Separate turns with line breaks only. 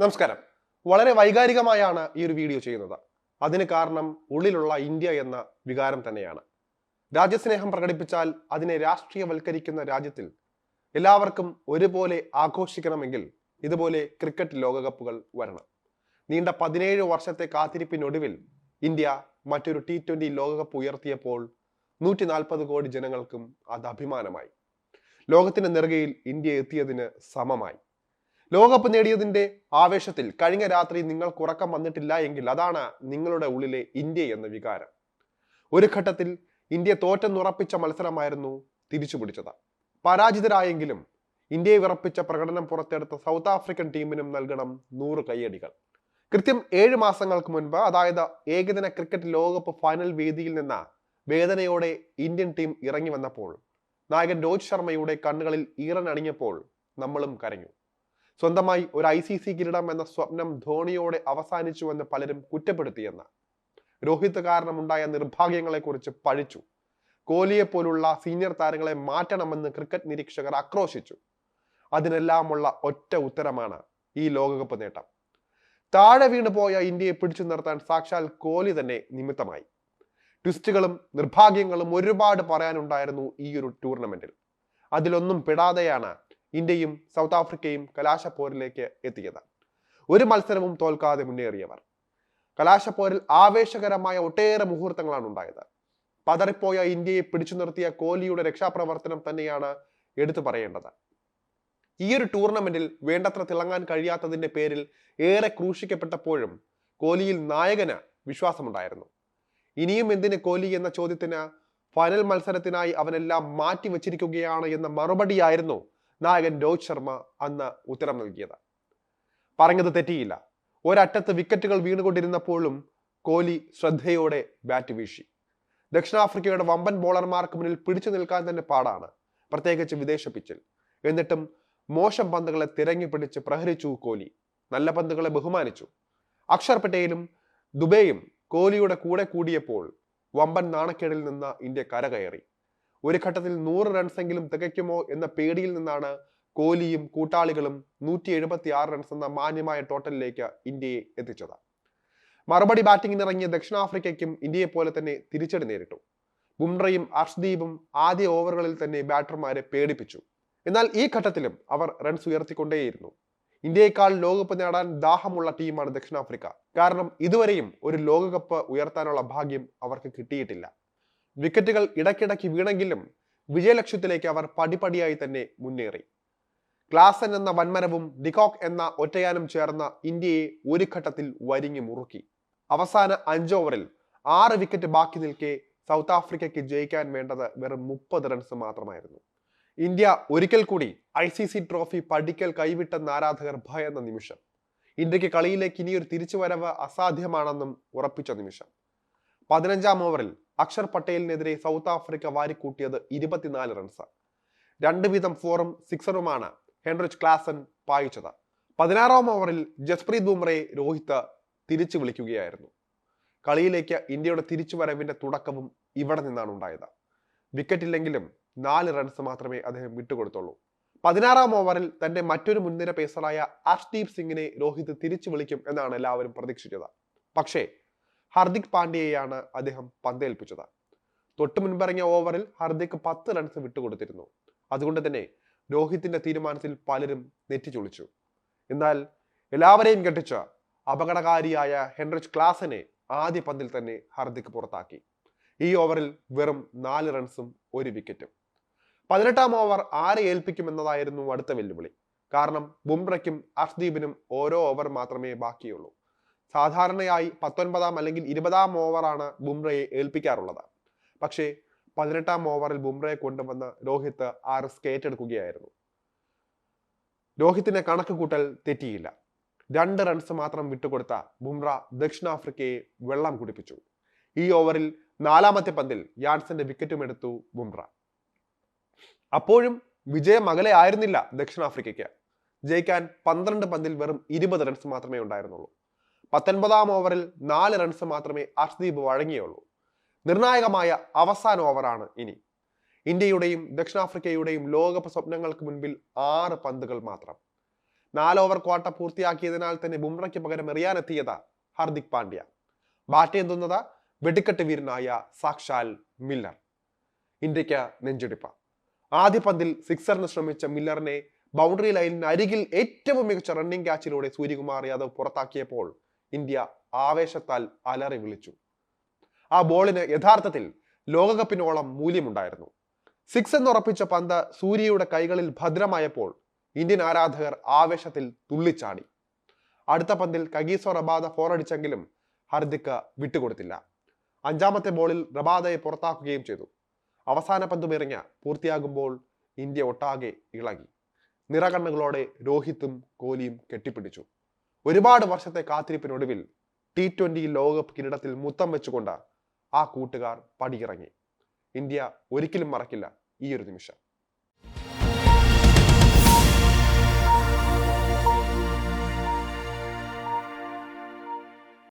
നമസ്കാരം. വളരെ വൈകാരികമായാണ് ഈ ഒരു വീഡിയോ ചെയ്യുന്നത്. അതിന് കാരണം ഉള്ളിലുള്ള ഇന്ത്യ എന്ന വികാരം തന്നെയാണ്. രാജ്യസ്നേഹം പ്രകടിപ്പിച്ചാൽ അതിനെ രാഷ്ട്രീയവൽക്കരിക്കുന്ന രാജ്യത്തിൽ എല്ലാവർക്കും ഒരുപോലെ ആഘോഷിക്കണമെങ്കിൽ ഇതുപോലെ ക്രിക്കറ്റ് ലോകകപ്പുകൾ വരണം. നീണ്ട പതിനേഴ് വർഷത്തെ കാത്തിരിപ്പിനൊടുവിൽ ഇന്ത്യ മറ്റൊരു ടി ട്വന്റി ലോകകപ്പ് ഉയർത്തിയപ്പോൾ നൂറ്റി നാൽപ്പത് കോടി ജനങ്ങൾക്കും അത് അഭിമാനമായി. ലോകത്തിന്റെ നെറുകയിൽ ഇന്ത്യ എത്തിയതിന് സമമായി. ലോകകപ്പ് നേടിയതിന്റെ ആവേശത്തിൽ കഴിഞ്ഞ രാത്രി നിങ്ങൾക്ക് ഉറക്കം വന്നിട്ടില്ല എങ്കിൽ അതാണ് നിങ്ങളുടെ ഉള്ളിലെ ഇന്ത്യ എന്ന വികാരം. ഒരു ഘട്ടത്തിൽ ഇന്ത്യ തോറ്റെന്നുറപ്പിച്ച മത്സരമായിരുന്നു തിരിച്ചുപിടിച്ചത്. പരാജിതരായെങ്കിലും ഇന്ത്യയെ വിറപ്പിച്ച പ്രകടനം പുറത്തെടുത്ത സൗത്ത് ആഫ്രിക്കൻ ടീമിനും നൽകണം നൂറ് കയ്യടികൾ. കൃത്യം ഏഴ് മാസങ്ങൾക്ക് മുൻപ് അതായത് ഏകദിന ക്രിക്കറ്റ് ലോകകപ്പ് ഫൈനൽ വേദിയിൽ നിന്ന് വേദനയോടെ ഇന്ത്യൻ ടീം ഇറങ്ങി വന്നപ്പോൾ നായകൻ രോഹിത് ശർമ്മയുടെ കണ്ണുകളിൽ ഈറൻ അണിഞ്ഞപ്പോൾ നമ്മളും കരഞ്ഞു. സ്വന്തമായി ഒരു ഐ സി സി കിരീടം എന്ന സ്വപ്നം ധോണിയോടെ അവസാനിച്ചുവെന്ന് പലരും കുറ്റപ്പെടുത്തിയെന്ന്. രോഹിത് കാരണമുണ്ടായ നിർഭാഗ്യങ്ങളെക്കുറിച്ച് പഴിച്ചു. കോഹ്ലിയെ പോലുള്ള സീനിയർ താരങ്ങളെ മാറ്റണമെന്ന് ക്രിക്കറ്റ് നിരീക്ഷകർ ആക്രോശിച്ചു. അതിനെല്ലാമുള്ള ഒറ്റ ഉത്തരമാണ് ഈ ലോകകപ്പ് നേട്ടം. താഴെ വീണു പോയ ഇന്ത്യയെ പിടിച്ചു നിർത്താൻ സാക്ഷാൽ കോഹ്ലി തന്നെ നിമിത്തമായി. ട്വിസ്റ്റുകളും നിർഭാഗ്യങ്ങളും ഒരുപാട് പറയാനുണ്ടായിരുന്നു ഈ ഒരു ടൂർണമെന്റിൽ. അതിലൊന്നും പെടാതെയാണ് ഇന്ത്യയും സൗത്ത് ആഫ്രിക്കയും കലാശപ്പോരിലേക്ക് എത്തിയത്. ഒരു മത്സരവും തോൽക്കാതെ മുന്നേറിയവർ. കലാശപ്പോരിൽ ആവേശകരമായ ഒട്ടേറെ മുഹൂർത്തങ്ങളാണ് ഉണ്ടായത്. പതറിപ്പോയ ഇന്ത്യയെ പിടിച്ചു നിർത്തിയ കോഹ്ലിയുടെ രക്ഷാപ്രവർത്തനം തന്നെയാണ് എടുത്തു പറയേണ്ടത്. ഈ ഒരു ടൂർണമെന്റിൽ വേണ്ടത്ര തിളങ്ങാൻ കഴിയാത്തതിന്റെ പേരിൽ ഏറെ ക്രൂശിക്കപ്പെട്ടപ്പോഴും കോഹ്ലിയിൽ നായകന് വിശ്വാസമുണ്ടായിരുന്നു. ഇനിയും എന്തിന് കോഹ്ലി എന്ന ചോദ്യത്തിന് ഫൈനൽ മത്സരത്തിനായി അവനെല്ലാം മാറ്റി വച്ചിരിക്കുകയാണ് എന്ന മറുപടിയായിരുന്നു നായകൻ രോഹിത് ശർമ്മ അന്ന് ഉത്തരം നൽകിയത്. പറഞ്ഞത് തെറ്റിയില്ല. ഒരറ്റത്ത് വിക്കറ്റുകൾ വീണുകൊണ്ടിരുന്നപ്പോഴും കോഹ്ലി ശ്രദ്ധയോടെ ബാറ്റ് വീശി. ദക്ഷിണാഫ്രിക്കയുടെ വമ്പൻ ബോളർമാർക്ക് മുന്നിൽ പിടിച്ചു നിൽക്കാൻ തന്നെ പാടാണ് പ്രത്യേകിച്ച് വിദേശ പിച്ചിൽ എന്നിട്ടും മോശം പന്തുകളെ തിരങ്ങി പിടിച്ച് പ്രഹരിച്ചു കോഹ്ലി. നല്ല പന്തുകളെ ബഹുമാനിച്ചു. അക്ഷർ പട്ടേലും ദുബൈയും കോഹ്ലിയുടെ കൂടെ കൂടിയപ്പോൾ വമ്പൻ നാണക്കേടിൽ നിന്ന് ഇന്ത്യ കരകയറി. ഒരു ഘട്ടത്തിൽ നൂറ് റൺസെങ്കിലും തികയ്ക്കുമോ എന്ന പേടിയിൽ നിന്നാണ് കോഹ്ലിയും കൂട്ടാളികളും നൂറ്റി എഴുപത്തി ആറ് റൺസ് എന്ന മാന്യമായ ടോട്ടലിലേക്ക് ഇന്ത്യയെ എത്തിച്ചത്. മറുപടി ബാറ്റിംഗിന് ഇറങ്ങിയ ദക്ഷിണാഫ്രിക്കയ്ക്കും ഇന്ത്യയെ പോലെ തന്നെ തിരിച്ചടി നേരിട്ടു. ബുംറയും അർഷ്ദീപും ആദ്യ ഓവറുകളിൽ തന്നെ ബാറ്റർമാരെ പേടിപ്പിച്ചു. എന്നാൽ ഈ ഘട്ടത്തിലും അവർ റൺസ് ഉയർത്തിക്കൊണ്ടേയിരുന്നു. ഇന്ത്യയെക്കാൾ ലോകകപ്പ് നേടാൻ ദാഹമുള്ള ടീമാണ് ദക്ഷിണാഫ്രിക്ക. കാരണം ഇതുവരെയും ഒരു ലോകകപ്പ് ഉയർത്താനുള്ള ഭാഗ്യം അവർക്ക് കിട്ടിയിട്ടില്ല. വിക്കറ്റുകൾ ഇടയ്ക്കിടയ്ക്ക് വീണെങ്കിലും വിജയലക്ഷ്യത്തിലേക്ക് അവർ പടിപടിയായി തന്നെ മുന്നേറി. ക്ലാസൻ എന്ന വൻമരവും ഡികോക്ക് എന്ന ഒറ്റയാനും ചേർന്ന ഇന്ത്യയെ ഒരു ഘട്ടത്തിൽ വരിഞ്ഞു മുറുക്കി. അവസാന അഞ്ച് ഓവറിൽ ആറ് വിക്കറ്റ് ബാക്കി നിൽക്കെ സൗത്ത് ആഫ്രിക്കയ്ക്ക് ജയിക്കാൻ വേണ്ടത് വെറും മുപ്പത് റൺസ് മാത്രമായിരുന്നു. ഇന്ത്യ ഒരിക്കൽ കൂടി ഐ സി സി ട്രോഫി പടിക്കൽ കൈവിട്ടെന്ന ആരാധകർ ഭയന്ന നിമിഷം. ഇന്ത്യയ്ക്ക് കളിയിലേക്ക് ഇനിയൊരു തിരിച്ചുവരവ് അസാധ്യമാണെന്നും ഉറപ്പിച്ച നിമിഷം. പതിനഞ്ചാം ഓവറിൽ അക്ഷർ പട്ടേലിനെതിരെ സൗത്ത് ആഫ്രിക്ക വാരിക്കൂട്ടിയത് ഇരുപത്തിനാല് റൺസ് രണ്ട് വീതം ഫോറും സിക്സറുമാണ് ഹെൻറിച്ച് ക്ലാസൻ പായിച്ചത്. പതിനാറാം ഓവറിൽ ജസ്പ്രീത് ബുംറയെ രോഹിത് തിരിച്ചു വിളിക്കുകയായിരുന്നു. കളിയിലേക്ക് ഇന്ത്യയുടെ തിരിച്ചുവരവിന്റെ തുടക്കവും ഇവിടെ നിന്നാണ് ഉണ്ടായത്. വിക്കറ്റില്ലെങ്കിലും നാല് റൺസ് മാത്രമേ അദ്ദേഹം വിട്ടുകൊടുത്തുള്ളൂ. പതിനാറാം ഓവറിൽ തന്റെ മറ്റൊരു മുൻനിര പേസറായ അർഷ്ദീപ് സിംഗിനെ രോഹിത് തിരിച്ചു വിളിക്കും എന്നാണ് എല്ലാവരും പ്രതീക്ഷിച്ചത്. പക്ഷേ ഹർദിക് പാണ്ഡ്യയെയാണ് അദ്ദേഹം പന്തേൽപ്പിച്ചത്. തൊട്ടു മുൻപിറങ്ങിയ ഓവറിൽ ഹർദിക് പത്ത് റൺസ് വിട്ടുകൊടുത്തിരുന്നു. അതുകൊണ്ട് തന്നെ രോഹിത്തിന്റെ തീരുമാനത്തിൽ പലരും നെറ്റിച്ചൊളിച്ചു എന്നാൽ എല്ലാവരെയും കെട്ടിച്ച അപകടകാരിയായ ഹെൻറിച്ച് ക്ലാസനെ ആദ്യ പന്തിൽ തന്നെ ഹർദിക് പുറത്താക്കി. ഈ ഓവറിൽ വെറും നാല് റൺസും ഒരു വിക്കറ്റും പതിനെട്ടാം ഓവർ ആരെ ഏൽപ്പിക്കുമെന്നതായിരുന്നു അടുത്ത വെല്ലുവിളി. കാരണം ബുംറയ്ക്കും അർഷ്ദീപിനും ഓരോ ഓവർ മാത്രമേ ബാക്കിയുള്ളൂ. സാധാരണയായി പത്തൊൻപതാം അല്ലെങ്കിൽ ഇരുപതാം ഓവറാണ് ബുംറയെ ഏൽപ്പിക്കാറുള്ളത്. പക്ഷേ പതിനെട്ടാം ഓവറിൽ ബുംറയെ കൊണ്ടുവന്ന രോഹിത് ആ റിസ്ക് ഏറ്റെടുക്കുകയായിരുന്നു. രോഹിത്തിന്റെ കണക്ക് കൂട്ടൽ തെറ്റിയില്ല. രണ്ട് റൺസ് മാത്രം വിട്ടുകൊടുത്ത ബുംറ ദക്ഷിണാഫ്രിക്കയെ വെള്ളം കുടിപ്പിച്ചു. ഈ ഓവറിൽ നാലാമത്തെ പന്തിൽ യാൻസന്റെ വിക്കറ്റും എടുത്തു ബുംറ. അപ്പോഴും വിജയം അകലെ ആയിരുന്നില്ല ദക്ഷിണാഫ്രിക്കയ്ക്ക്. ജയിക്കാൻ പന്ത്രണ്ട് പന്തിൽ വെറും ഇരുപത് റൺസ് മാത്രമേ ഉണ്ടായിരുന്നുള്ളൂ. പത്തൊൻപതാം ഓവറിൽ നാല് റൺസ് മാത്രമേ അർഷ്ദീപ് വഴങ്ങിയുള്ളൂ. നിർണായകമായ അവസാന ഓവറാണ് ഇനി. ഇന്ത്യയുടെയും ദക്ഷിണാഫ്രിക്കയുടെയും ലോകകപ്പ് സ്വപ്നങ്ങൾക്ക് മുൻപിൽ ആറ് പന്തുകൾ മാത്രം. നാല് ഓവർ ക്വാട്ട പൂർത്തിയാക്കിയതിനാൽ തന്നെ ബുംറയ്ക്ക് പകരം എറിയാനെത്തിയത് ഹാർദിക് പാണ്ഡ്യ. ബാറ്റ് എന്തുന്നത്? വെടിക്കെട്ട് വീരനായ സാക്ഷാൽ മില്ലർ. ഇന്ത്യയ്ക്ക് നെഞ്ചെടുപ്പ്. ആദ്യ പന്തിൽ സിക്സറിന് ശ്രമിച്ച മില്ലറിനെ ബൗണ്ടറി ലൈനിന് അരികിൽ ഏറ്റവും മികച്ച റണ്ണിംഗ് ക്യാച്ചിലൂടെ സൂര്യകുമാർ യാദവ് പുറത്താക്കിയപ്പോൾ ഇന്ത്യ ആവേശത്താൽ അലറി വിളിച്ചു. ആ ബോളിന് യഥാർത്ഥത്തിൽ ലോകകപ്പിനോളം മൂല്യമുണ്ടായിരുന്നു. സിക്സ് എന്നുറപ്പിച്ച പന്ത് സൂര്യയുടെ കൈകളിൽ ഭദ്രമായപ്പോൾ ഇന്ത്യൻ ആരാധകർ ആവേശത്തിൽ തുള്ളിച്ചാടി. അടുത്ത പന്തിൽ കഗീസോ റബാദ ഫോറടിച്ചെങ്കിലും ഹർദിക്ക് വിട്ടുകൊടുത്തില്ല. അഞ്ചാമത്തെ ബോളിൽ റബാദയെ പുറത്താക്കുകയും ചെയ്തു. അവസാന പന്തുമെറിഞ്ഞ പൂർത്തിയാകുമ്പോൾ ഇന്ത്യ ഒട്ടാകെ ഇളകി. നിറകണ്ണുകളോടെ രോഹിത്തും കോലിയും കെട്ടിപ്പിടിച്ചു. ഒരുപാട് വർഷത്തെ കാത്തിരിപ്പിനൊടുവിൽ ടി ട്വന്റി ലോകകപ്പ് കിരീടത്തിൽ മുത്തം വെച്ചുകൊണ്ട് ആ കൂട്ടുകാർ പടിയിറങ്ങി. ഇന്ത്യ ഒരിക്കലും മറക്കില്ല ഈ ഒരു നിമിഷം.